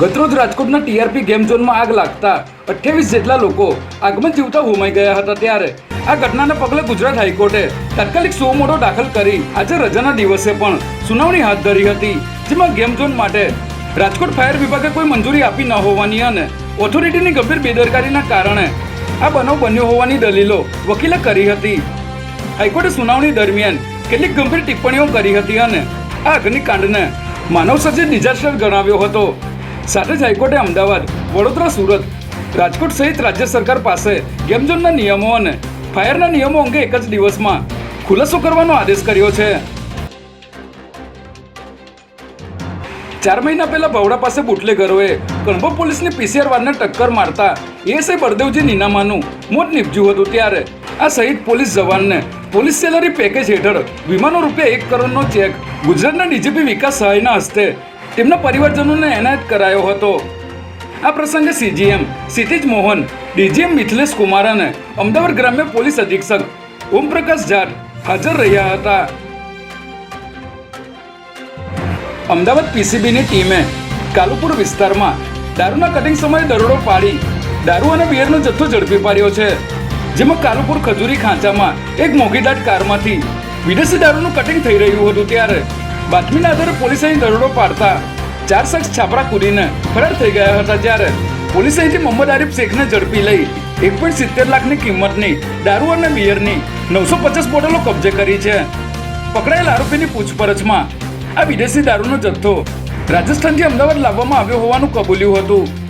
ગતરોજ રાજકોટના TRP game ઝોનમાં આગ લાગતા અઠ્યાવીસ જેટલા લોકો આગમાં જીવતા હોમાઈ ગયા હતા ત્યારે. આ ઘટનાના પગલે ગુજરાત હાઈકોર્ટે તાત્કાલિક સો મોટો દાખલ કરી આજે રજાના દિવસે પણ સુનાવણી હાથ ધરી હતી, જેમાં ગેમ ઝોન માટે રાજકોટ ફાયર વિભાગે કોઈ મંજૂરી આપી ન હોવાની અને ઓથોરિટીની ગંભીર બેદરકારીના કારણે આ બનાવ બન્યો હોવાની દલીલો વકીલે કરી હતી. હાઈકોર્ટે સુનાવણી દરમિયાન કેટલીક ગંભીર ટિપ્પણીઓ કરી હતી અને આ અગ્નિકાંડને માનવ સર્જિત ડિઝાસ્ટર ગણાવ્યો હતો. સાથે જ હાઈકોર્ટે અમદાવાદ, વડોદરા, સુરત, રાજકોટ સહિત રાજ્ય સરકાર પાસે ગેમઝોનના નિયમો અને ફાયરના નિયમો અંગે એક જ દિવસમાં ખુલાસો કરવાનો આદેશ કર્યો છે. ચાર મહિના પહેલા બવડા પાસે બુટલેગરોએ કણભો પોલીસની પીસીઆર વાનને ટક્કર મારતા એએસઆઈ બળદેવજી નીનામાનું મોત નીપજ્યું હતું ત્યારે આ શહીદ પોલીસ જવાનને પોલીસ સેલરી પેકેજ હેઠળ વિમાનો રૂપિયા એક કરોડનો ચેક ગુજરાતના ડીજીપી વિકાસ સહાયના હસ્તે તેમના પરિવારજનોને એનાયત કરાયો હતો. આ પ્રસંગે સીજીએમ ક્ષિતિજ મોહન, ડીજીએમ મિથિલેશ કુમાર અને અમદાવાદ ગ્રામ્ય પોલીસ અધિક્ષક ઓમપ્રકાશ જાટ હાજર રહ્યા હતા. અમદાવાદ પીસીબીની ટીમે કાલુપુર વિસ્તારમાં દારૂના કટિંગ સમયે દરોડો પાડી દારૂ અને બિયરનો જથ્થો ઝડપી પાડ્યો છે. જેમાં કાલુપુર ખજૂરી ખાંચામાં એક મોઘીદાટ કારમાંથી વિદેશી દારૂનું કટિંગ થઈ રહ્યું હતું ત્યારે બાતમીના આધારે પોલીસે અહીં દરોડો પાડતા ચાર શખ્સ છાપરા કુરીને ફરાર થઈ ગયા હતા જ્યારે પોલીસે અહીંથી મોહમ્મદ આરિફ શેખને ઝડપી લઈ એક પોઈન્ટ સિત્તેર લાખની કિંમતની દારૂ અને બિયરની નવસો પચાસ બોટલો કબજે કરી છે. પકડાયેલ આરોપીની પૂછપરછમાં આ વિદેશી દારૂનો જથ્થો રાજસ્થાનથી અમદાવાદ લાવવામાં આવ્યો હોવાનું કબૂલ્યું હતું.